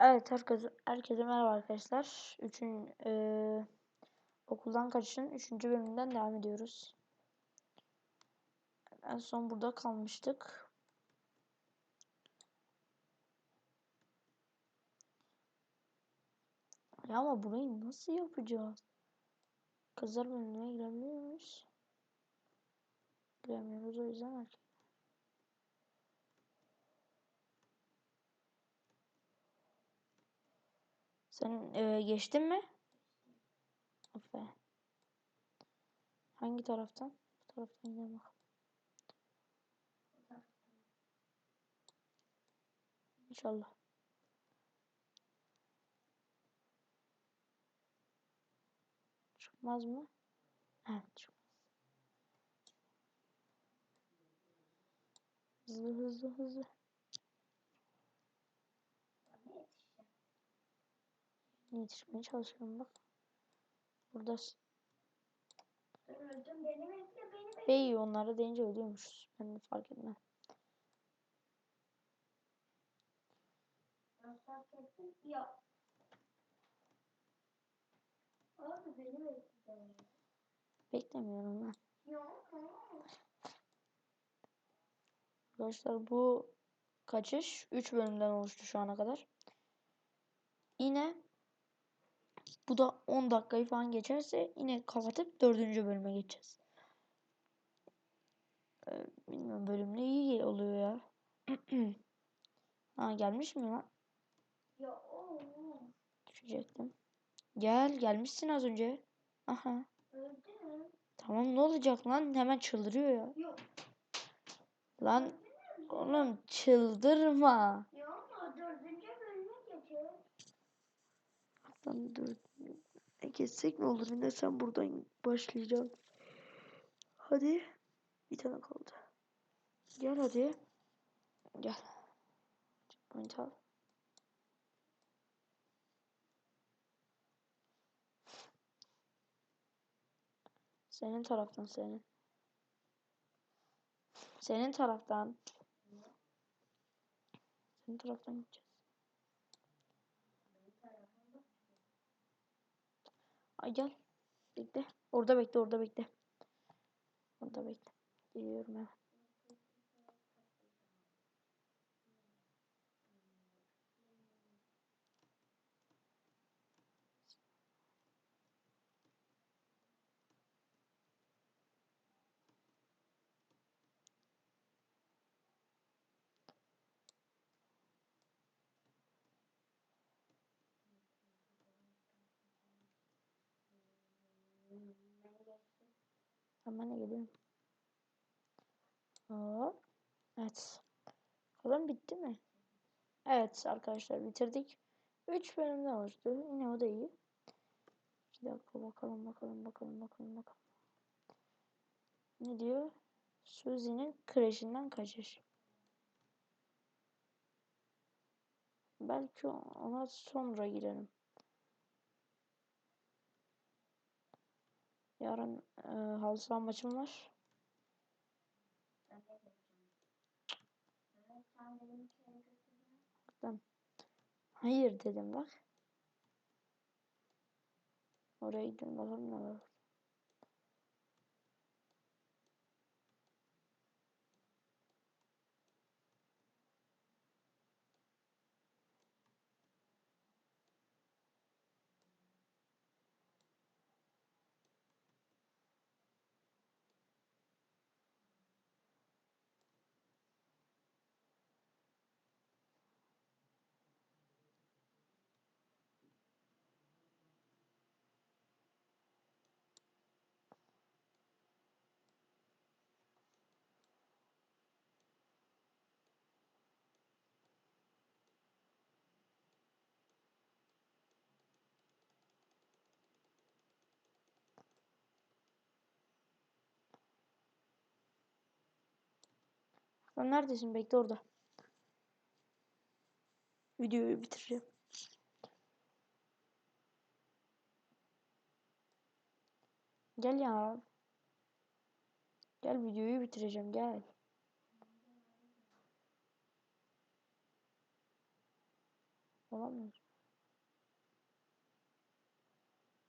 Evet herkese, herkese merhaba arkadaşlar. Üçün, eee, okuldan kaçışın 3. bölümünden devam ediyoruz. En son burada kalmıştık. Ya ama burayı nasıl yapacağız? Kızlar bölümüne girebiliyor muyuz? Giremiyoruz o yüzden erkek. Sen eee, geçtin mi? Aferin. Hangi taraftan? Bu taraftan gidelim bakalım. İnşallah. Çıkmaz mı? Evet çıkmaz. Hızlı hızlı hızlı. Yetişmeye çalışıyorum bak. Buradasın. Öldüm beni bekle beni bekle. Ve iyi onlara deyince ölüyormuşuz. Ben de fark etmem. Nasıl fark ettin? Yok. Abi beni bekle. Beklemiyorum ben. Yok. Arkadaşlar bu kaçış 3 bölümden oluştu şu ana kadar. Yine bu da 10 dakikayı falan geçerse yine kapatıp 4. bölüme geçeceğiz. Ee, bilmiyorum bölümle iyi oluyor ya. ha gelmiş mi lan? Ya oğlum. Düşecektim. Gel gelmişsin az önce. Aha. Tamam ne olacak lan? Hemen çıldırıyor ya. Yok. Lan oğlum çıldırma. Ya ama dördüncü bölüme geçiyor. Lan dur. E, geçsek mi olur? Yine sen buradan başlayacağım. Hadi. Bir tane kaldı. Gel hadi. Gel. Point al. Senin taraftan senin. Senin taraftan. Senin taraftan gideceğiz. Ay gel. Bekle. Orada bekle, orada bekle. Orada bekle. Geliyorum hemen. Hemen geliyorum. Hop. Evet. Kalan bitti mi? Evet arkadaşlar bitirdik. 3 bölümden oluştu. Yine o da iyi. Bir dakika bakalım bakalım bakalım bakalım bakalım. Ne diyor? Suzy'nin kreşinden kaçış. Belki ona sonra girelim. Yarın e, halı saha maçım var. Ben hayır dedim bak. Oraya gidelim bakalım ne var. Sen neredesin? Bekle orada. Videoyu bitireceğim. Gel ya. Gel videoyu bitireceğim gel. Olamıyor.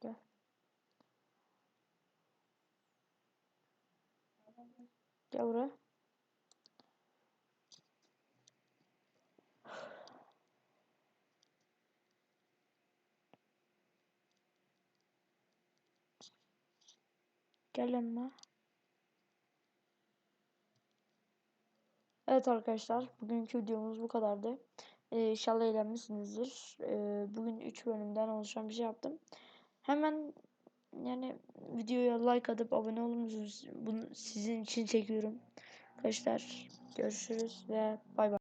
Gel. Gel buraya. Gel yanıma. Evet arkadaşlar, bugünkü videomuz bu kadardı. Ee, inşallah eğlenmişsinizdir. Ee, bugün 3 bölümden oluşan bir şey yaptım. Hemen yani videoya like atıp abone olur musunuz? Bunu sizin için çekiyorum. Arkadaşlar görüşürüz ve bay bay.